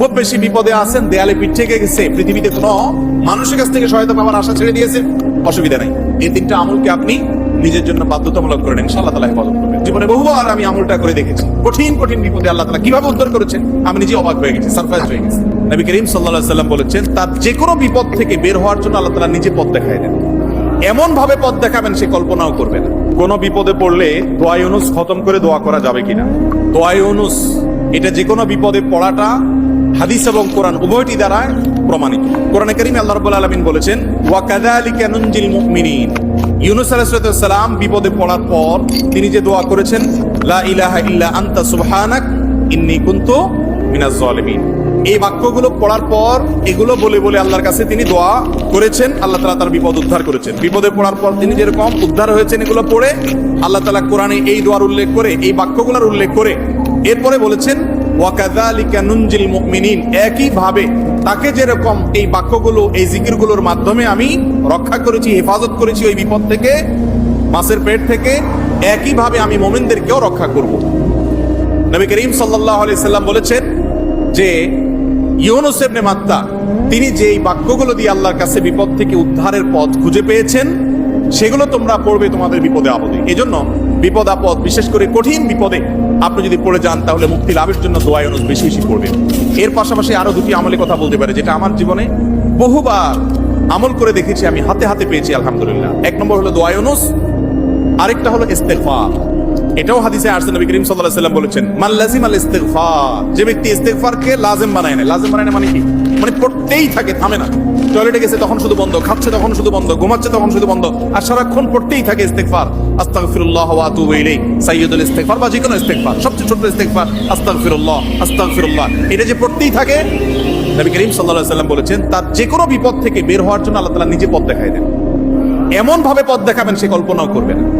খুব বেশি বিপদে আছেন, দেয়ালে পিঠ থেকে গেছে, পৃথিবীতে কোনো মানুষের কাছ থেকে সহায়তা পাওয়ার আশা ছেড়ে দিয়েছেন অসুবিধা নাই। এই তিনটা আমলকে আপনি নিজের জন্য বাধ্যতামূলক করেন ইনশাআল্লাহ তাআলা হেফাজত করবেন। জীবনে বহুবার আমি আমলটা করে দেখেছি। কঠিন কঠিন বিপদে আল্লাহ তাআলা কীভাবে উদ্ধার করেছেন, আমি নিজে অবাক হয়ে গেছি, সারপ্রাইজ হয়ে গেছি। নবী করিম আলাইহি সাল্লাম বলেছেন, তার যে কোনো বিপদ থেকে বের হওয়ার জন্য আল্লাহ তাআলা নিজে পথ দেখায় দেন। এমন ভাবে পথ দেখাবেন, সে কল্পনাও করবে না। কোনো বিপদে পড়লে দোয়া ইউনুস খতম করে দোয়া করা যাবে কিনা? দোয়া ইউনুস, এটা যে কোনো বিপদে পড়াটা হাদিস এবং কোরআন উভয়টি দ্বারা প্রমাণিত। কোরআনে কারীমে আল্লাহ রাব্বুল আলামিন বলেছেন, ওয়া কাযালিকা নুনজিল মুমিনিন। ইউনুস আলাইহিস সালাম বিপদে পড়ার পর তিনি যে দোয়া করেছেন, লা ইলাহা ইল্লা আনতা সুবহানাক, ইন্নী কুনতু মিনাজ জালিমিন এই বাক্যগুলো পড়ার পর এগুলো বলে বলে আল্লাহর কাছে তিনি দোয়া করেছেন, আল্লাহ তালা তার বিপদ উদ্ধার করেছেন। বিপদে পড়ার পর তিনি যেরকম উদ্ধার হয়েছেন এগুলো পড়ে, আল্লাহ তালা কোরআনে এই দোয়ার উল্লেখ করে, এই বাক্যগুলোর উল্লেখ করে এরপরে বলেছেন ওয়াকাদালিকা নুনজিল মুমিনিন। একই ভাবে তাকে যেরকম এই বাক্যগুলো, এই জিকিরগুলোর মাধ্যমে আমি রক্ষা করেছি, হেফাজত করেছি ওই বিপদ থেকে মাছের পেট থেকে, একই ভাবে আমি মোমিনদেরকেও রক্ষা করব। নবী করিম সাল্লাহ সাল্লাম বলেছেন যে, ইউনুস ইবনে মাত্তা, তিনি যে এই বাক্যগুলো দিয়ে আল্লাহর কাছে বিপদ থেকে উদ্ধারের পথ খুঁজে পেয়েছেন, সেগুলো তোমরা পড়বে তোমাদের বিপদে আপদে। এজন্য বিপদ আপদ, বিশেষ করে কঠিন বিপদে আপনি যদি পড়ে যান, তাহলে মুক্তি লাভের জন্য দোয়া অনুষ বেশি বেশি পড়বেন এর পাশাপাশি আরও দুটি আমলে কথা বলতে পারে, যেটা আমার জীবনে বহুবার আমল করে দেখেছি আমি, হাতে হাতে পেয়েছি, আলহামদুলিল্লাহ। এক নম্বর হলো দোয়া অনুষ আরেকটা হলো ইস্তেগফার। এটাও হাদিসে আসছে নবী করিম সাল্লাল্লাহু সাল্লাম বলেছেন, মান লাজিম আল ইস্তেগফার যে ব্যক্তি ইস্তেগফারকে লাজিম বানায় না। লাজিম বানায় না মানে কি? মানে পড়তেই থাকে, থামে না। টয়লেটে গেছে তখন শুধু বন্ধ, খাচ্ছে তখন শুধু বন্ধ, ঘুমাচ্ছে তখন শুধু বন্ধ, আর সারাক্ষণ পড়তেই থাকে ইস্তেগফার। আস্তাগফিরুল্লাহ ওয়া আতুবু ইলাইহি। সাইয়্যিদুল ইস্তেগফার বা যে কোনো ইস্তেগফার, সবচেয়ে ছোট ইস্তেগফার, আস্তাগফিরুল্লাহ আস্তাগফিরুল্লাহ। এটা যে পড়তেই থাকে, নবী করিম সাল্লাল্লাহু সাল্লাম বলেছেন, তার যে কোনো বিপদ থেকে বের হওয়ার জন্য আল্লাহ তাআলা নিজে পথ দেখায় দেন। এমন ভাবে পথ দেখাবেন সে কল্পনাও করবে না।